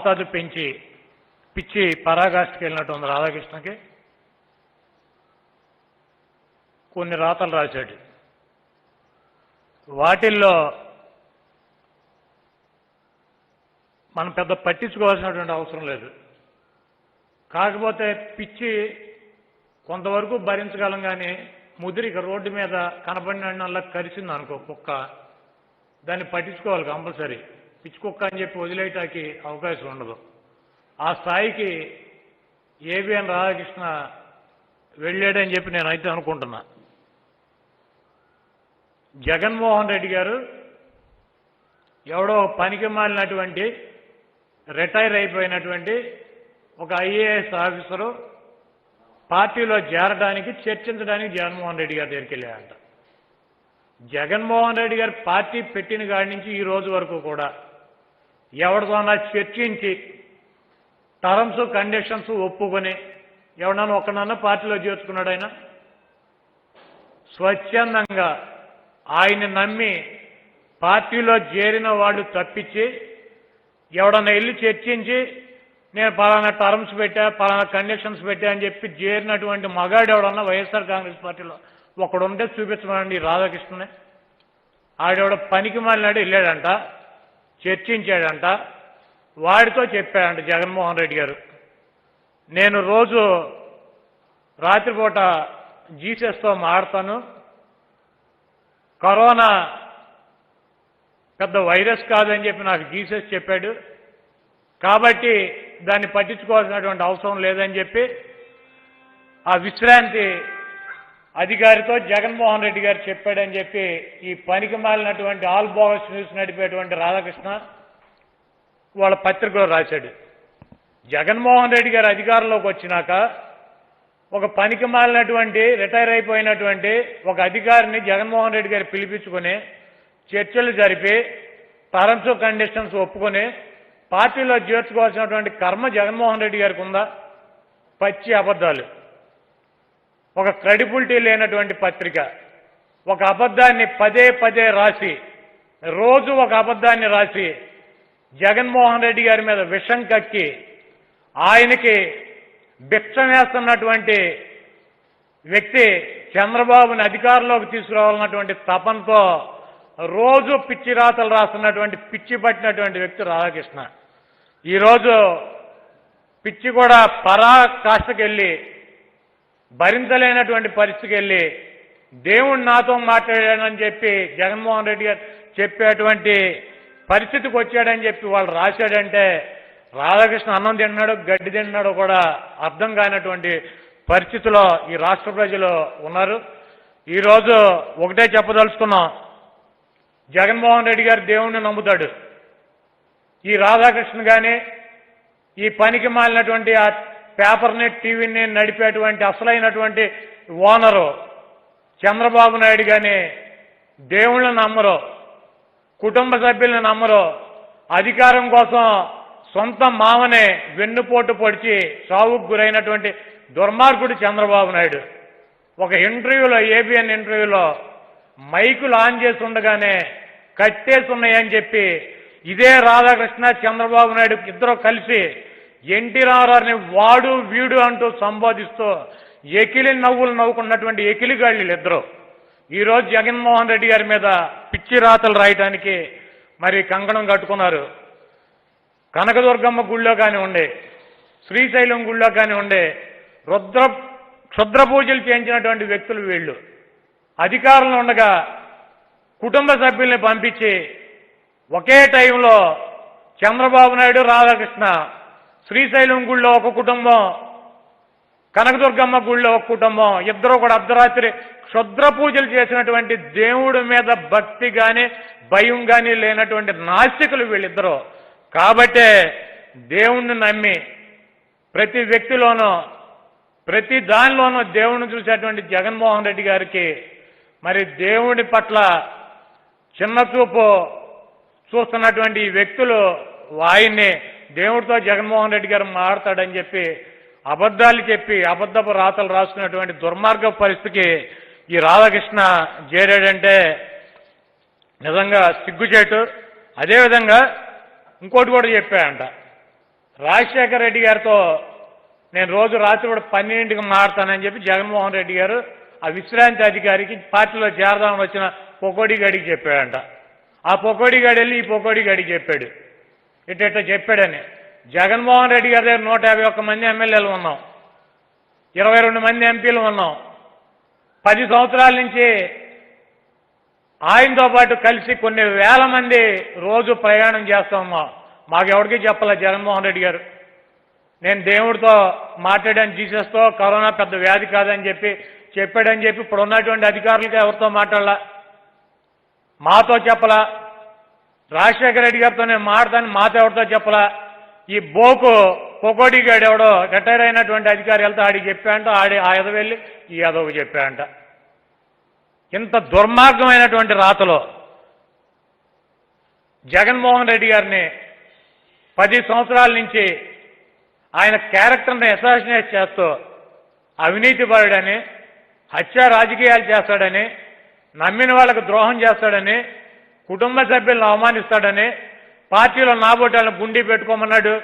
మోతాదు పెంచి పిచ్చి పరాగాష్టికి వెళ్ళినట్టు ఉంది రాధాకృష్ణకి. కొన్ని రాతలు రాశాడు. వాటిల్లో మనం పెద్ద పట్టించుకోవాల్సినటువంటి అవసరం లేదు. కాకపోతే పిచ్చి కొంతవరకు భరించగలం కానీ ముదిరిక రోడ్డు మీద కనపడిన కరిచింది అనుకో కుక్క దాన్ని పట్టించుకోవాలి కంపల్సరీ. పిచ్చుకుక్క అని చెప్పి వదిలేయటానికి అవకాశం ఉండదు. ఆ స్థాయికి ఏబిఎన్ రాధాకృష్ణ వెళ్ళాడని చెప్పి నేనైతే అనుకుంటున్నా. జగన్మోహన్ రెడ్డి గారు ఎవడో పనికి మాలినటువంటి రిటైర్ అయిపోయినటువంటి ఒక ఐఏఎస్ ఆఫీసరు పార్టీలో చేరడానికి చర్చించడానికి జగన్మోహన్ రెడ్డి గారి దగ్గరికి వెళ్ళాడంట. జగన్మోహన్ రెడ్డి గారు పార్టీ పెట్టిన కాడి నుంచి ఈ రోజు వరకు కూడా ఎవరితోనా చర్చించి టర్మ్స్ కండిషన్స్ ఒప్పుకొని ఎవడన్నా ఒకనన్నా పార్టీలో చేర్చుకున్నాడు ఆయన. స్వచ్ఛందంగా ఆయన్ని నమ్మి పార్టీలో చేరిన వాళ్ళు తప్పించి ఎవడన్నా వెళ్ళి చర్చించి నేను పలానా టర్మ్స్ పెట్టా పలానా కండిషన్స్ పెట్టా అని చెప్పి చేరినటువంటి మగాడు ఎవడన్నా వైఎస్ఆర్ కాంగ్రెస్ పార్టీలో ఒకడుంటే చూపించమనండి రాధాకృష్ణనే. ఆడెవడ పనికి మాలినాడు వెళ్ళాడంట. చర్చించాడంట. వాడితో చెప్పాడంట జగన్మోహన్ రెడ్డి గారు. నేను రోజు రాత్రిపూట జీసస్తో మాడతాను. కరోనా పెద్ద వైరస్ కాదని చెప్పి నాకు జీసస్ చెప్పాడు. కాబట్టి దాన్ని పట్టించుకోవాల్సినటువంటి అవసరం లేదని చెప్పి ఆ విశ్రాంతి అధికారితో జగన్మోహన్ రెడ్డి గారు చెప్పాడని చెప్పి ఈ పనికి మాలినటువంటి ఆల్ బోగస్ న్యూస్ నడిపేటువంటి రాధాకృష్ణ వాళ్ళ పత్రికలో రాశాడు. జగన్మోహన్ రెడ్డి గారు అధికారంలోకి వచ్చినాక ఒక పనికి మాలినటువంటి రిటైర్ అయిపోయినటువంటి ఒక అధికారిని జగన్మోహన్ రెడ్డి గారు పిలిపించుకొని చర్చలు జరిపి టర్మ్స్ కండిషన్స్ ఒప్పుకొని పార్టీలో చేర్చుకోవాల్సినటువంటి కర్మ జగన్మోహన్ రెడ్డి గారికి ఉందా? పచ్చి అబద్ధాలు. ఒక క్రెడిబిలిటీ లేనటువంటి పత్రిక. ఒక అబద్ధాన్ని పదే పదే రాసి రోజు ఒక అబద్ధాన్ని రాసి జగన్మోహన్ రెడ్డి గారి మీద విషం కక్కి ఆయనకి భిక్షం వేస్తున్నటువంటి వ్యక్తి చంద్రబాబుని అధికారంలోకి తీసుకురావాలన్నటువంటి తపంతో రోజు పిచ్చి రాతలు రాస్తున్నటువంటి పిచ్చి పట్టినటువంటి వ్యక్తి రాధాకృష్ణ. ఈరోజు పిచ్చి కూడా పరా వెళ్ళి భరించలేనటువంటి పరిస్థితికి వెళ్ళి దేవుడు నాతో మాట్లాడాడని చెప్పి జగన్మోహన్ రెడ్డి గారు చెప్పేటువంటి పరిస్థితికి వచ్చాడని చెప్పి వాళ్ళు రాశాడంటే రాధాకృష్ణ అన్నం తింటున్నాడు గడ్డి తింటున్నాడు కూడా అర్థం కానటువంటి పరిస్థితిలో ఈ రాష్ట్ర ప్రజలు ఉన్నారు. ఈరోజు ఒకటే చెప్పదలుచుకున్నాం. జగన్మోహన్ రెడ్డి గారు దేవుణ్ణి నమ్ముతాడు. ఈ రాధాకృష్ణ కానీ ఈ పనికి మాలినటువంటి ఆ పేపర్ని టీవీని నడిపేటువంటి అసలైనటువంటి ఓనరు చంద్రబాబు నాయుడు కానీ దేవుళ్ళని నమ్మరు కుటుంబ సభ్యులను నమ్మరు అధికారం కోసం సొంత మామనే వెన్నుపోటు పొడిచి సావుకు గురైనటువంటి దుర్మార్గుడు చంద్రబాబు నాయుడు. ఒక ఇంటర్వ్యూలో ఏబిఎన్ ఇంటర్వ్యూలో మైకులు ఆన్ చేసి ఉండగానే కట్టేసి ఉన్నాయని చెప్పి ఇదే రాధాకృష్ణ చంద్రబాబు నాయుడు ఇద్దరు కలిసి ఎన్టీ రామారావుని వాడు వీడు అంటూ సంబోధిస్తూ ఎకిలి నవ్వులు నవ్వుకున్నటువంటి ఎకిలిగాళ్ళు ఇద్దరు. ఈరోజు జగన్మోహన్ రెడ్డి గారి మీద పిచ్చి రాతలు రాయటానికి మరి కంకణం కట్టుకున్నారు. కనకదుర్గమ్మ గుళ్ళో కానివ్వండి శ్రీశైలం గుళ్ళో కానివ్వండి రుద్ర క్షుద్ర పూజలు చేయించినటువంటి వ్యక్తులు వీళ్ళు. అధికారంలో ఉండగా కుటుంబ సభ్యుల్ని పంపించి ఒకే టైంలో చంద్రబాబు నాయుడు రాధాకృష్ణ శ్రీశైలం గుళ్ళో ఒక కుటుంబం కనకదుర్గమ్మ గుళ్ళో ఒక కుటుంబం ఇద్దరు కూడా అర్ధరాత్రి క్షుద్ర పూజలు చేసినటువంటి దేవుడి మీద భక్తి కానీ భయం కానీ లేనటువంటి నాస్తికులు వీళ్ళిద్దరూ. కాబట్టే దేవుణ్ణి నమ్మి ప్రతి వ్యక్తిలోనూ ప్రతి దానిలోనూ దేవుణ్ణి చూసేటువంటి జగన్మోహన్ రెడ్డి గారికి మరి దేవుడి పట్ల చిన్న చూపు చూస్తున్నటువంటి ఈ వ్యక్తులు ఆయన్ని దేవుడితో జగన్మోహన్ రెడ్డి గారు మాట్లాడతాడని చెప్పి అబద్ధాలు చెప్పి అబద్ధపు రాతలు రాసుకున్నటువంటి దుర్మార్గ పరిస్థితికి ఈ రాధాకృష్ణ చేరాడంటే నిజంగా సిగ్గుచేటు. అదేవిధంగా ఇంకోటి కూడా చెప్పాడంట. రాజశేఖర రెడ్డి గారితో నేను రోజు రాత్రి కూడా పన్నెండింటికి మారుతానని చెప్పి జగన్మోహన్ రెడ్డి గారు ఆ విశ్రాంతి అధికారికి పార్టీలో చేరదామని వచ్చిన పొకోడి గడికి చెప్పాడంట. ఆ పొకోడి గడి వెళ్ళి ఈ పొకోడి గడికి చెప్పాడు. ఇట్ట చెప్పాడని. జగన్మోహన్ రెడ్డి గారి దగ్గర నూట యాభై ఒక్క మంది ఎమ్మెల్యేలు ఉన్నాం. ఇరవై రెండు మంది ఎంపీలు ఉన్నాం. పది సంవత్సరాల నుంచి ఆయనతో పాటు కలిసి కొన్ని వేల మంది రోజు ప్రయాణం చేస్తా ఉన్నాం. మాకెవరికి చెప్పాల జగన్మోహన్ రెడ్డి గారు? నేను దేవుడితో మాట్లాడాను జీసస్తో కరోనా పెద్ద వ్యాధి కాదని చెప్పి చెప్పాడని చెప్పి ఇప్పుడు ఉన్నటువంటి అధికారులకి ఎవరితో మాట్లాడాల? మాతో చెప్పలా? రాజశేఖర రెడ్డి గారితో నేను మాట్లాడతాను మాతో ఎవరితో చెప్పలా? ఈ బోకు పొకోడిగాడు ఎవడో రిటైర్ అయినటువంటి అధికారి వెళ్తే ఆడికి చెప్పాంట ఆడి ఆ ఎదవ వెళ్ళి ఈ ఎదవకు చెప్పాంట ఇంత దుర్మార్గమైనటువంటి రాతలో జగన్మోహన్ రెడ్డి గారిని పది సంవత్సరాల నుంచి ఆయన క్యారెక్టర్ని అసాసినేట్ చేస్తూ అవినీతి పరుడని హత్య రాజకీయాలు చేస్తాడని నమ్మిన వాళ్ళకు ద్రోహం చేస్తాడని కుటుంబ సభ్యులను అవమానిస్తాడని పార్టీలో నాబోటాలను గుండీ పెట్టుకోమన్నాడు.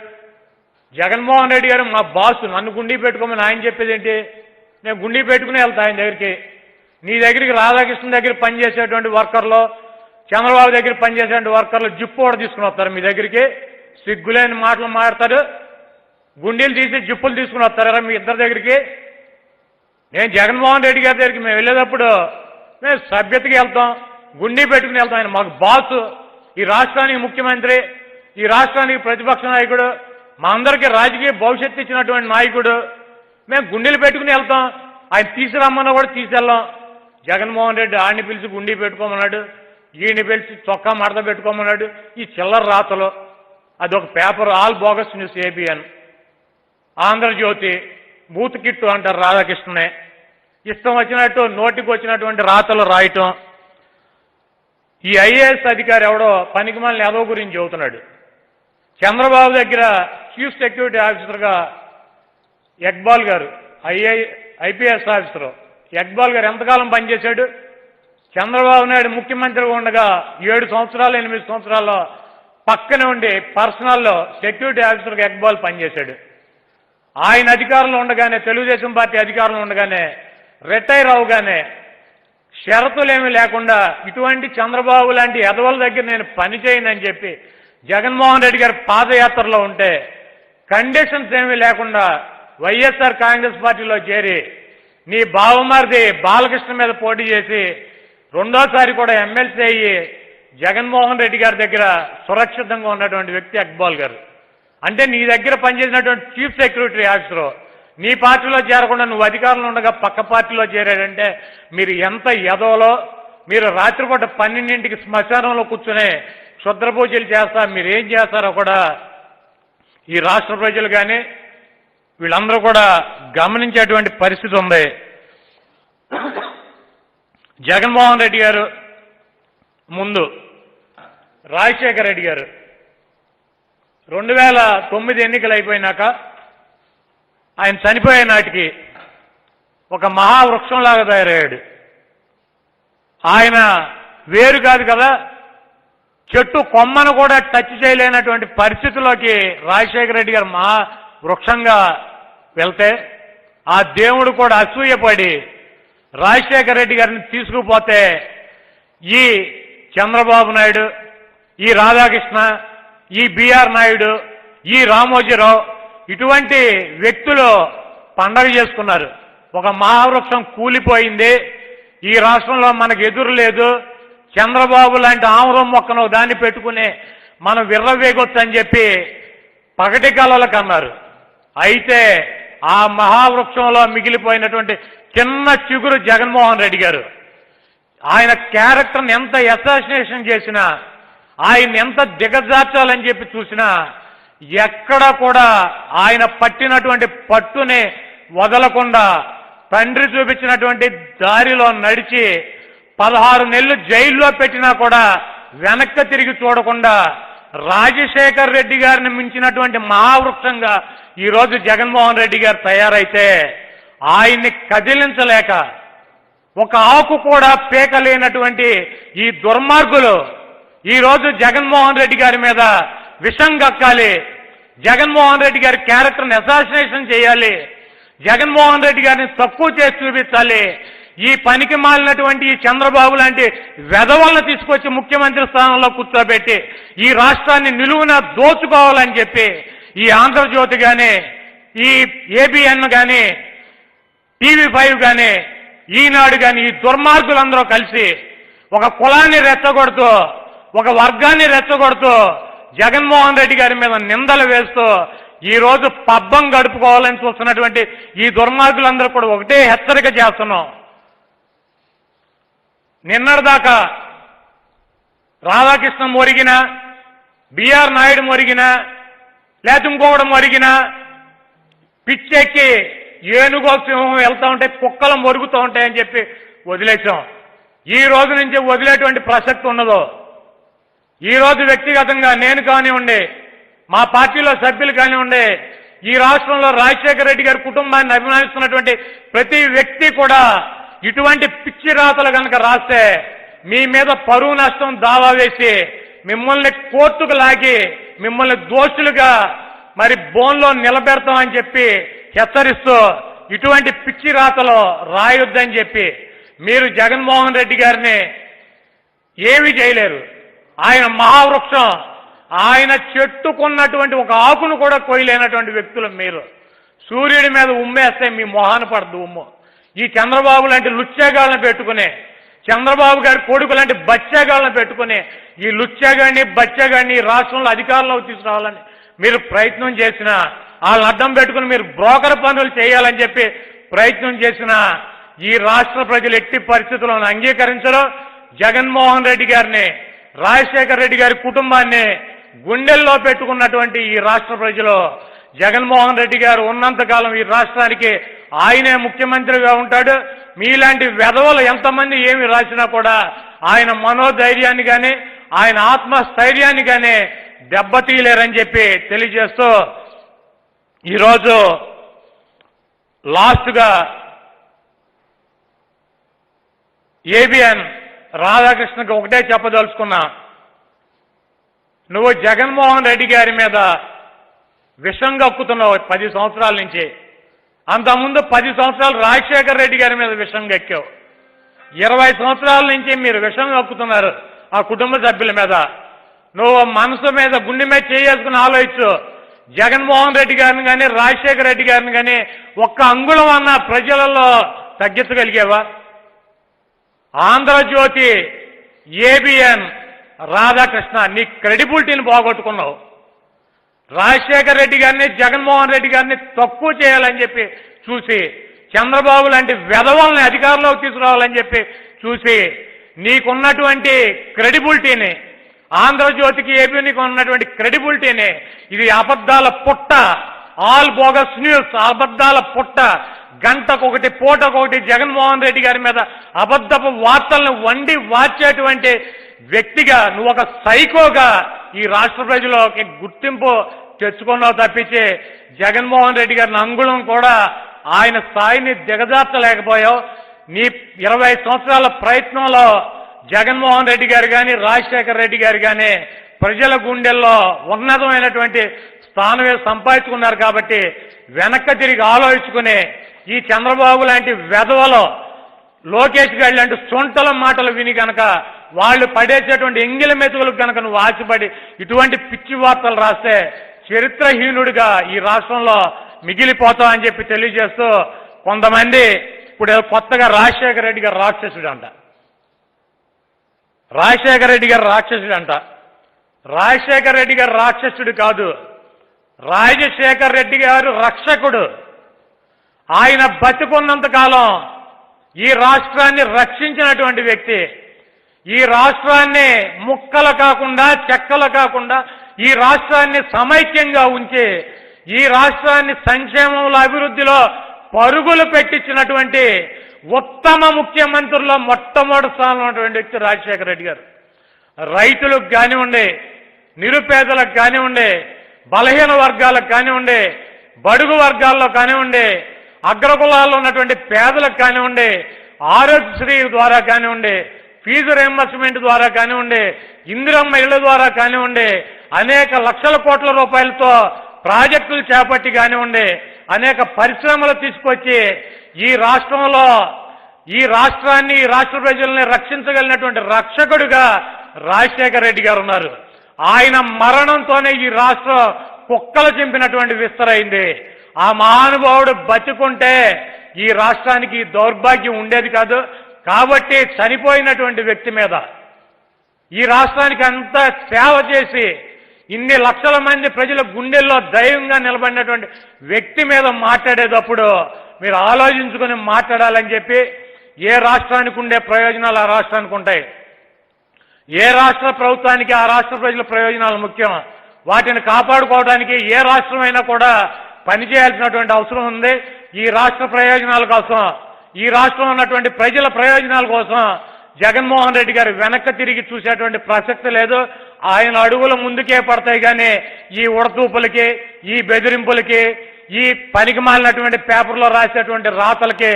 జగన్మోహన్ రెడ్డి గారు మా బాస్ నన్ను గుండీ పెట్టుకోమని ఆయన చెప్పేది ఏంటి? నేను గుండీ పెట్టుకుని వెళ్తా ఆయన దగ్గరికి. నీ దగ్గరికి రాధాకృష్ణ దగ్గర పనిచేసేటువంటి వర్కర్లు చంద్రబాబు దగ్గర పనిచేసేటువంటి వర్కర్లు జిప్పు కూడా తీసుకుని వస్తారు మీ దగ్గరికి. సిగ్గులేని మాటలు మాట్లాడతారు. గుండీలు తీసి జిప్పులు తీసుకుని వస్తారా మీ ఇద్దరి దగ్గరికి. నేను జగన్మోహన్ రెడ్డి గారి దగ్గరికి మేము వెళ్ళేటప్పుడు మేము సభ్యతకి వెళ్తాం. గుండీ పెట్టుకుని వెళ్తాం ఆయన. మాకు బాస్ ఈ రాష్ట్రానికి ముఖ్యమంత్రి ఈ రాష్ట్రానికి ప్రతిపక్ష నాయకుడు మా అందరికీ రాజకీయ భవిష్యత్తు ఇచ్చినటువంటి నాయకుడు. మేము గుండెలు పెట్టుకుని వెళ్తాం. ఆయన తీసుకురమ్మన్నా కూడా తీసుకెళ్ళాం జగన్మోహన్ రెడ్డి ఆడిని పిలిచి గుండీ పెట్టుకోమన్నాడు. ఈయన్ని పిలిచి చొక్కా మడత పెట్టుకోమన్నాడు. ఈ చిల్లర రాతలు. అదొక paper all bogus news ABN. Andhra Jyothi booth కిట్టు అంటారు రాధాకృష్ణనే. ఇష్టం వచ్చినట్టు నోటికి వచ్చినటువంటి రాతలు రాయటం. ఈ ఐఏఎస్ అధికారి ఎవడో పనికిమాలిన ఎదవ గురించి చెబుతున్నాడు. చంద్రబాబు దగ్గర చీఫ్ సెక్యూరిటీ ఆఫీసర్గా ఎక్బాల్ గారు ఐఐ ఐపీఎస్ ఆఫీసర్ ఎక్బాల్ గారు ఎంతకాలం పనిచేశాడు? చంద్రబాబు నాయుడు ముఖ్యమంత్రిగా ఉండగా ఏడు సంవత్సరాలు ఎనిమిది సంవత్సరాల్లో పక్కనే ఉండి పర్సనల్లో సెక్యూరిటీ ఆఫీసర్గా ఎక్బాల్ పనిచేశాడు. ఆయన అధికారంలో ఉండగానే తెలుగుదేశం పార్టీ అధికారంలో ఉండగానే రిటైర్ అవగానే షరతులేమి లేకుండా ఇటువంటి చంద్రబాబు లాంటి ఎదవల దగ్గర నేను పని చేయనని చెప్పి జగన్మోహన్ రెడ్డి గారు పాదయాత్రలో ఉంటే కండిషన్స్ ఏమీ లేకుండా వైఎస్ఆర్ కాంగ్రెస్ పార్టీలో చేరి నీ బావమారిది బాలకృష్ణ మీద పోటీ చేసి రెండోసారి కూడా ఎమ్మెల్సీ అయ్యి జగన్మోహన్ రెడ్డి గారి దగ్గర సురక్షితంగా ఉన్నటువంటి వ్యక్తి అక్బాల్ గారు. అంటే నీ దగ్గర పనిచేసినటువంటి చీఫ్ సెక్యూరిటీ ఆఫీసరు నీ పార్టీలో చేరకుండా నువ్వు అధికారంలో ఉండగా పక్క పార్టీలో చేరాడంటే మీరు ఎంత ఎదవలో మీరు రాత్రిపూట పన్నెండింటికి శ్మశానంలో కూర్చునే క్షుద్ర పూజలు చేస్తా మీరు ఏం చేస్తారో కూడా ఈ రాష్ట్ర ప్రజలు కానీ వీళ్ళందరూ కూడా గమనించేటువంటి పరిస్థితి ఉంది. జగన్మోహన్ రెడ్డి గారు ముందు రాజశేఖర రెడ్డి గారు. రెండు వేల తొమ్మిది ఎన్నికలు అయిపోయినాక ఆయన చనిపోయే నాటికి ఒక మహావృక్షంలాగా తయారయ్యాడు. ఆయన వేరు కాదు కదా చెట్టు కొమ్మను కూడా టచ్ చేయలేనటువంటి పరిస్థితిలోకి రాజశేఖర రెడ్డి గారు మహా వృక్షంగా వెళ్తే ఆ దేవుడు కూడా అసూయపడి రాజశేఖర రెడ్డి గారిని తీసుకుపోతే ఈ చంద్రబాబు నాయుడు ఈ రాధాకృష్ణ ఈ బిఆర్ నాయుడు ఈ రామోజీరావు ఇటువంటి వ్యక్తులు పండగ చేసుకున్నారు. ఒక మహావృక్షం కూలిపోయింది. ఈ రాష్ట్రంలో మనకు ఎదురు లేదు. చంద్రబాబు లాంటి ఆమరం మొక్కను దాన్ని పెట్టుకుని మనం విర్రవేగొచ్చు అని చెప్పి పగటి కళలకు అన్నారు. అయితే ఆ మహావృక్షంలో మిగిలిపోయినటువంటి చిన్న చిగురు జగన్మోహన్ రెడ్డి గారు ఆయన క్యారెక్టర్ని ఎంత అసాసినేషన్ చేసినా ఆయన ఎంత దిగజార్చాలని చెప్పి చూసినా ఎక్కడ కూడా ఆయన పట్టినటువంటి పట్టుని వదలకుండా తండ్రి చూపించినటువంటి దారిలో నడిచి పదహారు నెలలు జైల్లో పెట్టినా కూడా వెనక్కి తిరిగి చూడకుండా రాజశేఖర్ రెడ్డి గారిని మించినటువంటి మహావృక్షంగా ఈరోజు జగన్మోహన్ రెడ్డి గారు తయారైతే ఆయన్ని కదిలించలేక ఒక ఆకు కూడా పీకలేనటువంటి ఈ దుర్మార్గులు ఈరోజు జగన్మోహన్ రెడ్డి గారి మీద విషం కక్కాలి జగన్మోహన్ రెడ్డి గారి క్యారెక్టర్ని అసాసినేషన్ చేయాలి. జగన్మోహన్ రెడ్డి గారిని తక్కువ చేసి చూపించాలి. ఈ పనికి మాలినటువంటి ఈ చంద్రబాబు లాంటి వెధవలను తీసుకొచ్చి ముఖ్యమంత్రి స్థానంలో కూర్చోబెట్టి ఈ రాష్ట్రాన్ని నిలువున దోచుకోవాలని చెప్పి ఈ ఆంధ్రజ్యోతి కానీ ఈ ఏబిఎన్ కానీ టీవీ ఫైవ్ కానీ ఈనాడు కానీ ఈ దుర్మార్గులందరూ కలిసి ఒక కులాన్ని రెచ్చగొడుతూ ఒక వర్గాన్ని రెచ్చగొడుతూ జగన్మోహన్ రెడ్డి గారి మీద నిందలు వేస్తూ ఈ రోజు పబ్బం గడుపుకోవాలని చూస్తున్నటువంటి ఈ దుర్మార్గులందరూ కూడా ఒకటే హెచ్చరిక చేస్తున్నాం. నిన్నటిదాకా రాధాకృష్ణ మొరిగిన బిఆర్ నాయుడు మొరిగిన లేకపోతే ఇంకొకడు మొరిగిన పిచ్చెక్కి ఏనుగో సింహం వెళ్తూ ఉంటే కుక్కలు మొరుగుతూ ఉంటాయని చెప్పి వదిలేసాం ఈ రోజు నుంచి వదిలేటువంటి ప్రసక్తి ఉన్నదో ఈరోజు వ్యక్తిగతంగా నేను కానివ్వండి మా పార్టీలో సభ్యులు కానివ్వండి ఈ రాష్ట్రంలో రాజశేఖర రెడ్డి గారి కుటుంబాన్ని అభిమానిస్తున్నటువంటి ప్రతి వ్యక్తి కూడా ఇటువంటి పిచ్చి రాతలు కనుక రాస్తే మీ మీద పరువు నష్టం దావా వేసి మిమ్మల్ని కోర్టుకు లాగి మిమ్మల్ని దోషులుగా మరి బోన్లో నిలబెడతామని చెప్పి హెచ్చరిస్తూ ఇటువంటి పిచ్చి రాతలు రాయొద్దని చెప్పి మీరు జగన్మోహన్ రెడ్డి గారిని ఏమీ చేయలేరు. ఆయన మహావృక్షం. ఆయన చెట్టుకున్నటువంటి ఒక ఆకును కూడా కొయ్యలేనటువంటి వ్యక్తులు మీరు. సూర్యుడి మీద ఉమ్మేస్తే మీ మొహాన పడదు ఉమ్ము. ఈ చంద్రబాబు లాంటి లుచ్చేగాళ్ళని పెట్టుకుని చంద్రబాబు గారి కొడుకు లాంటి బచ్చేగాళ్ళని పెట్టుకుని ఈ లుచ్చేగాడిని బచ్చేగాడిని ఈ రాష్ట్రంలో అధికారంలోకి తీసుకురావాలని మీరు ప్రయత్నం చేసిన వాళ్ళని అడ్డం పెట్టుకుని మీరు బ్రోకర్ పనులు చేయాలని చెప్పి ప్రయత్నం చేసిన ఈ రాష్ట్ర ప్రజలు ఎట్టి పరిస్థితులను అంగీకరించడం జగన్మోహన్ రెడ్డి గారిని రాజశేఖర రెడ్డి గారి కుటుంబాన్ని గుండెల్లో పెట్టుకున్నటువంటి ఈ రాష్ట్ర ప్రజలు జగన్మోహన్ రెడ్డి గారు ఉన్నంతకాలం ఈ రాష్ట్రానికి ఆయనే ముఖ్యమంత్రిగా ఉంటాడు. మీలాంటి వెధవలు ఎంతమంది ఏమి రాసినా కూడా ఆయన మనోధైర్యాన్ని కానీ ఆయన ఆత్మస్థైర్యాన్ని కానీ దెబ్బతీయలేరని చెప్పి తెలియజేస్తూ ఈరోజు లాస్ట్గా ఏబిఎన్ రాధాకృష్ణకి ఒకటే చెప్పదలుచుకున్నా. నువ్వు జగన్మోహన్ రెడ్డి గారి మీద విషం గక్కుతున్నావు పది సంవత్సరాల నుంచి. అంతకుముందు పది సంవత్సరాలు రాజశేఖర్ రెడ్డి గారి మీద విషం గక్కావు ఇరవై సంవత్సరాల నుంచి మీరు విషం గక్కుతున్నారు ఆ కుటుంబ సభ్యుల మీద. నువ్వు మనసు మీద గుండె మీద చేసుకుని ఆలోచించు. జగన్మోహన్ రెడ్డి గారిని కానీ రాజశేఖర రెడ్డి గారిని కానీ ఒక్క అంగుళం అన్న ప్రజలలో తగ్గించగలిగేవా? ఆంధ్రజ్యోతి ఏబిఎన్ రాధాకృష్ణ నీ క్రెడిబిలిటీని పోగొట్టుకున్నావు రాజశేఖర్ రెడ్డి గారిని జగన్మోహన్ రెడ్డి గారిని తక్కువ చేయాలని చెప్పి చూసి చంద్రబాబు లాంటి వెధవల్ని అధికారంలోకి తీసుకురావాలని చెప్పి చూసి నీకున్నటువంటి క్రెడిబిలిటీని ఆంధ్రజ్యోతికి ఏపీ నీకు ఉన్నటువంటి క్రెడిబిలిటీని ఇది అబద్ధాల పుట్ట ఆల్ బోగస్ న్యూస్ అబద్ధాల పుట్ట గంటకొకటి పూటకొకటి జగన్మోహన్ రెడ్డి గారి మీద అబద్ధపు వార్తలను వండి వార్చేటువంటి వ్యక్తిగా నువ్వు ఒక సైకోగా ఈ రాష్ట్ర ప్రజలకి గుర్తింపు తెచ్చుకున్నావు తప్పించి జగన్మోహన్ రెడ్డి గారిని అంగుళం కూడా ఆయన స్థాయిని దిగజార్చలేకపోయావు. నీ ఇరవై సంవత్సరాల ప్రయత్నంలో జగన్మోహన్ రెడ్డి గారు కానీ రాజశేఖర రెడ్డి గారు కానీ ప్రజల గుండెల్లో ఉన్నతమైనటువంటి స్థానమే సంపాదించుకున్నారు కాబట్టి వెనక్క తిరిగి ఆలోచించుకుని ఈ చంద్రబాబు లాంటి వెధవలో లోకేష్ గారి లాంటి సొంటల మాటలు విని గనక వాళ్ళు పడేసేటువంటి ఎంగిల మెతుకులకు కనుక నువ్వు ఆశపడి ఇటువంటి పిచ్చి వార్తలు రాస్తే చరిత్రహీనుడిగా ఈ రాష్ట్రంలో మిగిలిపోతావు అని చెప్పి తెలియజేస్తూ కొంతమంది ఇప్పుడు కొత్తగా రాజశేఖర రెడ్డి గారు రాక్షసుడు అంట. రాజశేఖర రెడ్డి గారు రాక్షసుడు అంట. రాజశేఖర రెడ్డి గారు రాక్షసుడు కాదు. రాజశేఖర్ రెడ్డి గారు రక్షకుడు. ఆయన బతికున్నంత కాలం ఈ రాష్ట్రాన్ని రక్షించినటువంటి వ్యక్తి. ఈ రాష్ట్రాన్ని ముక్కలు కాకుండా చెక్కలు కాకుండా ఈ రాష్ట్రాన్ని సమైక్యంగా ఉంచి ఈ రాష్ట్రాన్ని సంక్షేమంలో అభివృద్ధిలో పరుగులు పెట్టించినటువంటి ఉత్తమ ముఖ్యమంత్రుల్లో మొట్టమొదటి స్థానంలో ఉన్నటువంటి వ్యక్తి రాజశేఖర రెడ్డి గారు. రైతులకు కానివ్వండి నిరుపేదలకు కానివ్వండి బలహీన వర్గాలకు కానివ్వండి బడుగు వర్గాల్లో కానివ్వండి అగ్రకులాల్లో ఉన్నటువంటి పేదలకు కానివ్వండి ఆరోగ్యశ్రీ ద్వారా కానివ్వండి ఫీజు రియంబర్స్మెంట్ ద్వారా కానివ్వండి ఇందిరమ్మ ఇళ్ళ ద్వారా కానివ్వండి అనేక లక్షల కోట్ల రూపాయలతో ప్రాజెక్టులు చేపట్టి కానివ్వండి అనేక పరిశ్రమలు తీసుకొచ్చి ఈ రాష్ట్రంలో ఈ రాష్ట్రాన్ని ఈ రాష్ట్ర ప్రజల్ని రక్షించగలిగినటువంటి రక్షకుడుగా రాజశేఖర రెడ్డి గారు ఉన్నారు. ఆయన మరణంతోనే ఈ రాష్ట్రం కుక్కలు చింపినటువంటి విస్తరైంది. ఆ మహానుభావుడు బతికుంటే ఈ రాష్ట్రానికి దౌర్భాగ్యం ఉండేది కాదు. కాబట్టి చనిపోయినటువంటి వ్యక్తి మీద ఈ రాష్ట్రానికి అంత సేవ చేసి ఇన్ని లక్షల మంది ప్రజల గుండెల్లో దైవంగా నిలబడినటువంటి వ్యక్తి మీద మాట్లాడేటప్పుడు మీరు ఆలోచించుకొని మాట్లాడాలని చెప్పి ఏ రాష్ట్రానికి ఉండే ప్రయోజనాలు ఆ రాష్ట్రానికి ఉంటాయి? ఏ రాష్ట్ర ప్రభుత్వానికి ఆ రాష్ట్ర ప్రజల ప్రయోజనాలు ముఖ్యం వాటిని కాపాడుకోవడానికి ఏ రాష్ట్రమైనా కూడా పనిచేయాల్సినటువంటి అవసరం ఉంది. ఈ రాష్ట్ర ప్రయోజనాల కోసం ఈ రాష్ట్రంలో ఉన్నటువంటి ప్రజల ప్రయోజనాల కోసం జగన్మోహన్ రెడ్డి గారు వెనక్కి తిరిగి చూసేటువంటి ప్రసక్తి లేదు. ఆయన అడుగులు ముందుకే పడతాయి కానీ ఈ ఉడతూపులకి ఈ బెదిరింపులకి ఈ పనికి మాలినటువంటి పేపర్లో రాసేటువంటి రాతలకి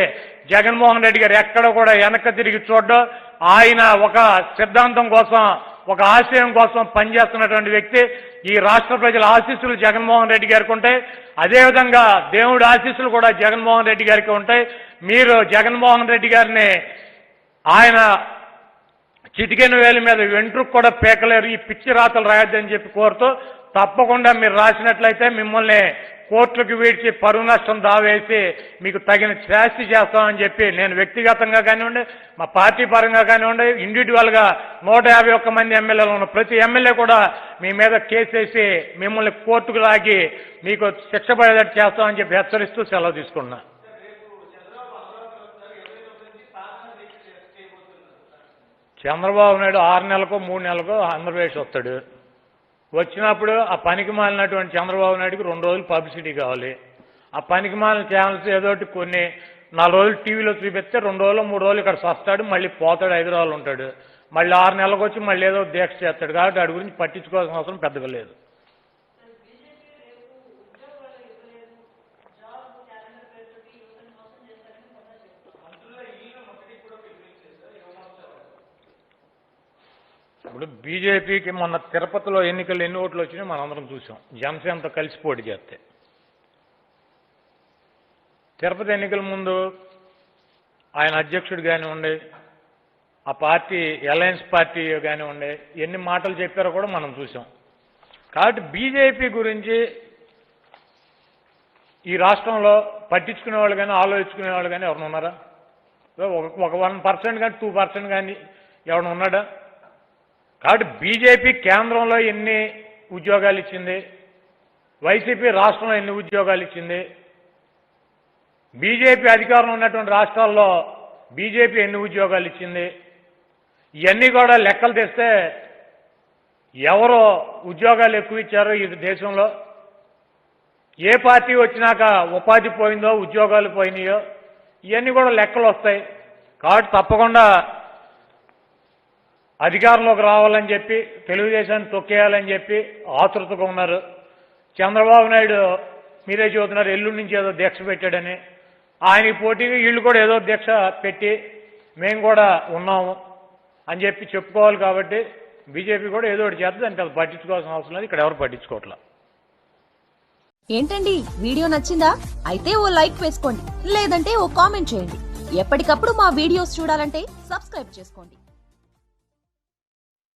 జగన్మోహన్ రెడ్డి గారు ఎక్కడ కూడా వెనక్కి తిరిగి చూడడం. ఆయన ఒక సిద్ధాంతం కోసం ఒక ఆశయం కోసం పనిచేస్తున్నటువంటి వ్యక్తి. ఈ రాష్ట్ర ప్రజల ఆశీస్సులు జగన్మోహన్ రెడ్డి గారికి ఉంటాయి. అదేవిధంగా దేవుడి ఆశీస్సులు కూడా జగన్మోహన్ రెడ్డి గారికి ఉంటాయి. మీరు జగన్మోహన్ రెడ్డి గారిని ఆయన చిటికెన వేలి మీద వెంట్రుకు కూడా పేకలేరు. ఈ పిచ్చి రాతలు రాయొద్దని చెప్పి కోరుతూ తప్పకుండా మీరు రాసినట్లయితే మిమ్మల్ని కోర్టులకు వీడ్చి పరువు నష్టం దావేసి మీకు తగిన శాస్తి చేస్తామని చెప్పి నేను వ్యక్తిగతంగా కానివ్వండి మా పార్టీ పరంగా కానివ్వండి ఇండివిజువల్గా నూట యాభై ఒక్క మంది ఎమ్మెల్యేలు ఉన్న ప్రతి ఎమ్మెల్యే కూడా మీ మీద కేసేసి మిమ్మల్ని కోర్టుకు లాగి మీకు శిక్ష పడేటట్టు చేస్తామని చెప్పి హెచ్చరిస్తూ సెలవు తీసుకున్నా. చంద్రబాబు నాయుడు ఆరు నెలలకు మూడు నెలలకు ఆంధ్రప్రదేశ్ వస్తాడు. వచ్చినప్పుడు ఆ పనికి మాలినటువంటి చంద్రబాబు నాయుడుకి రెండు రోజులు పబ్లిసిటీ కావాలి. ఆ పనికి మాలిన ఛానల్స్ ఏదో ఒకటి కొన్ని నాలుగు రోజులు టీవీలో చూపిస్తే రెండు రోజులు మూడు రోజులు ఇక్కడ వస్తాడు మళ్ళీ పోతాడు హైదరాబాద్ ఉంటాడు. మళ్ళీ ఆరు నెలలకు వచ్చి మళ్ళీ ఏదో దీక్ష చేస్తాడు. కాబట్టి వాడి గురించి పట్టించుకోవాల్సిన అవసరం పెద్దగా లేదు. ఇప్పుడు బీజేపీకి మొన్న తిరుపతిలో ఎన్నికలు ఎన్ని ఓట్లు వచ్చినాయో మనందరం చూసాం. జనసేనతో కలిసి పోటీ చేస్తే. తిరుపతి ఎన్నికల ముందు ఆయన అధ్యక్షుడు కానివ్వండి ఆ పార్టీ అలయన్స్ పార్టీ కానివ్వండి ఎన్ని మాటలు చెప్పారో కూడా మనం చూసాం. కాబట్టి బీజేపీ గురించి ఈ రాష్ట్రంలో పట్టించుకునే వాళ్ళు కానీ ఆలోచించుకునే వాళ్ళు కానీ ఎవరు ఉన్నారా? ఒక- వన్ పర్సెంట్ కానీ టూ పర్సెంట్ కానీ ఎవరైనా ఉన్నాడా? కాబట్టి బీజేపీ కేంద్రంలో ఎన్ని ఉద్యోగాలు ఇచ్చింది? వైసీపీ రాష్ట్రంలో ఎన్ని ఉద్యోగాలు ఇచ్చింది? బీజేపీ అధికారంలో ఉన్నటువంటి రాష్ట్రాల్లో బీజేపీ ఎన్ని ఉద్యోగాలు ఇచ్చింది? ఇవన్నీ కూడా లెక్కలు తెస్తే ఎవరో ఉద్యోగాలు ఎక్కువ ఇచ్చారో ఈ దేశంలో. ఏ పార్టీ వచ్చినాక ఉపాధి పోయిందో ఉద్యోగాలు పోయినాయో ఇవన్నీ కూడా లెక్కలు వస్తాయి. కాబట్టి తప్పకుండా అధికారంలోకి రావాలని చెప్పి తెలుగుదేశాన్ని తొక్కేయాలని చెప్పి ఆతృతగా ఉన్నారు. చంద్రబాబు నాయుడు మీరే చూస్తున్నారు ఎల్లుండి నుంచి ఏదో దీక్ష పెట్టాడని. ఆయనకి పోటీగా వీళ్ళు కూడా ఏదో దీక్ష పెట్టి మేము కూడా ఉన్నాము అని చెప్పి చెప్పుకోవాలి కాబట్టి బీజేపీ కూడా ఏదో ఒకటి చేస్తే దానికి అది పట్టించుకోవాల్సిన అవసరం లేదు ఇక్కడ ఎవరు పట్టించుకోవట్లేదు ఏంటండి వీడియో నచ్చిందా? అయితే ఓ లైక్ వేసుకోండి లేదంటే ఓ కామెంట్ చేయండి. ఎప్పటికప్పుడు మా వీడియోస్ చూడాలంటే సబ్స్క్రైబ్ చేసుకోండి.